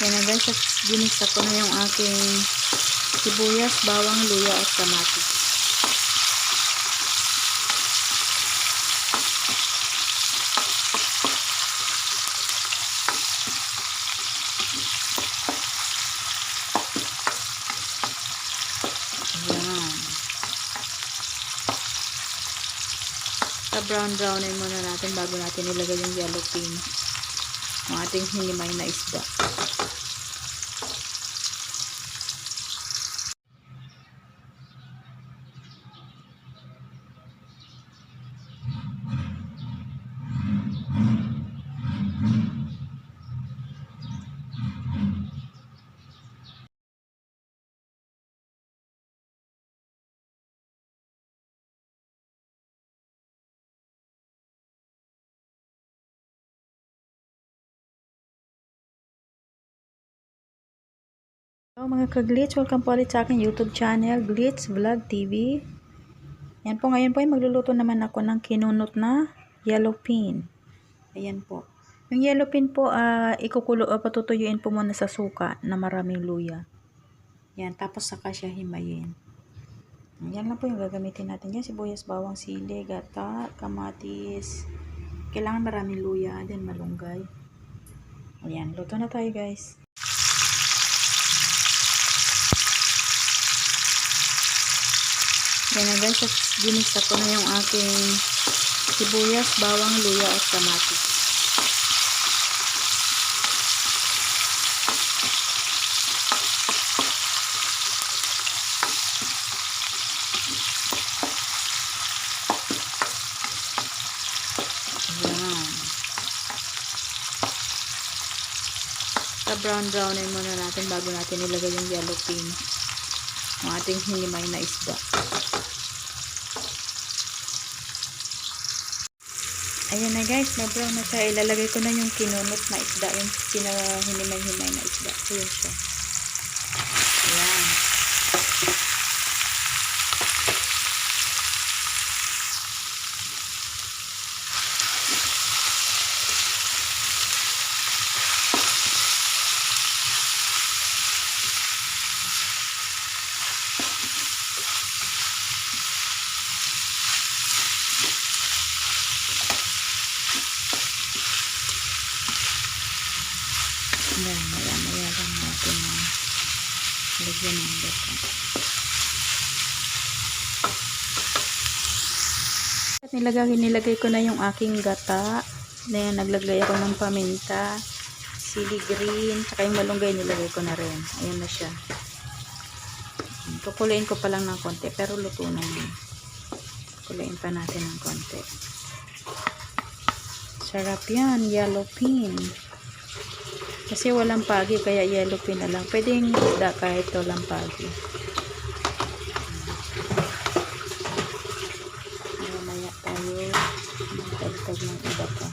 Yan na guys, at ginisa ko na yung aking sibuyas, bawang, luya at kamatis. Brown brownin muna natin bago natin ilagay yung yellow pin ng ating hinimay na isda. Hello mga ka-glitch, welcome po ulit sa aking YouTube channel, Glitch Vlog TV. Yan po, ngayon po ay magluluto naman ako ng kinunot na yellow pin. Ayan po. Yung yellow pin po, uh, ikukulo, uh, patutuyuin po muna sa suka na maraming luya. Yan, tapos saka siya himayin. Yan lang po yung gagamitin natin yan. Sibuyas, bawang, sili, gata, kamatis. Kailangan maraming luya, then malunggay. Ayan, luto na tayo guys. Yan na guys, at ginisa ko na yung aking sibuyas, bawang, luya at kamatis. Brown brownin muna natin bago natin ilagay yung yellow pin ng ating hinimay na isda. Ayan na guys, na-brown na siya. Ilalagay ko na yung kinunot na isda. Yung kinahinimay-himay na isda. Ayan siya. Ayan, maya-maya lang natin na lagyan ng bata. At nilagay, nilagay ko na yung aking gata. Then, naglagay ako ng paminta, sili green, tsaka yung malunggay nilagay ko na rin. Ayan na siya. Kukuliin ko pa lang ng konti, pero luto na yun. Kuliin pa natin ng konti. Sarap yan, yellow pin. Kasi walang pagi, kaya yellow pin na lang. Pwedeng isda kahit walang pagi. Mamaya tayo magtagtag ng iba pa.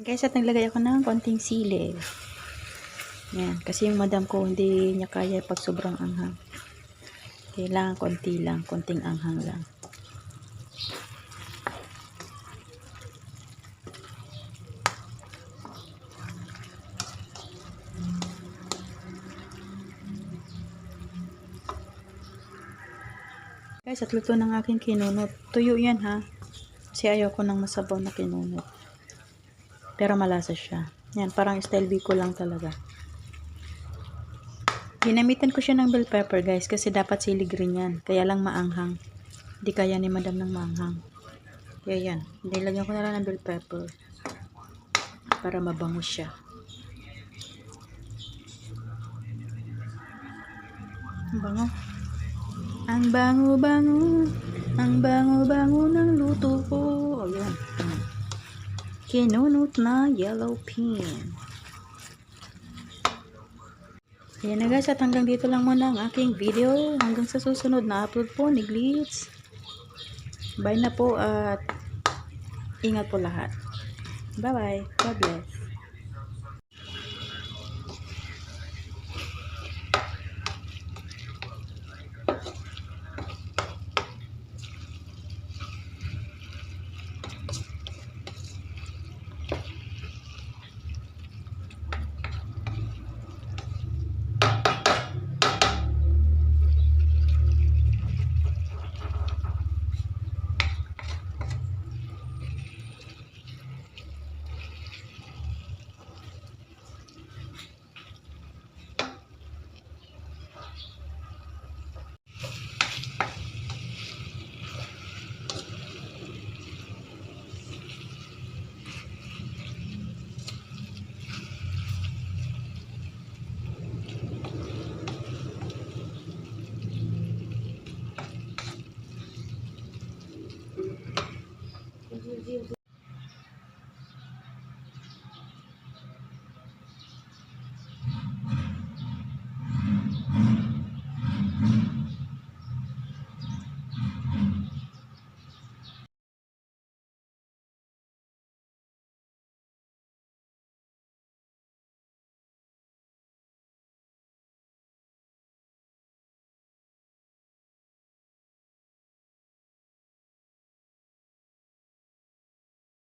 Guys, at naglagay ako ng konting sili. Yan, kasi yung madam ko hindi niya kaya pag sobrang anghang. Kailangan konti lang, konting anghang lang. Guys, at luto ng aking kinunot. Tuyo yan ha. Kasi ayaw ko ng masabaw na kinunot. Pero malasa siya. Yan, parang style ko lang talaga. Ginamitan ko siya ng bell pepper guys kasi dapat sili green yan. Kaya lang maanghang. Hindi kaya ni madam ng maanghang. Kaya yan. Nilagyan ko na lang ng bell pepper. Para mabango siya. Ang bango. Ang bango-bango. Ang bango-bango ng luto ko. O yan. Kinunot na yellow pin. Ayan na guys, at hanggang dito lang muna ang aking video. Hanggang sa susunod na upload po ni Glitz. Bye na po at ingat po lahat. Bye-bye. God bless.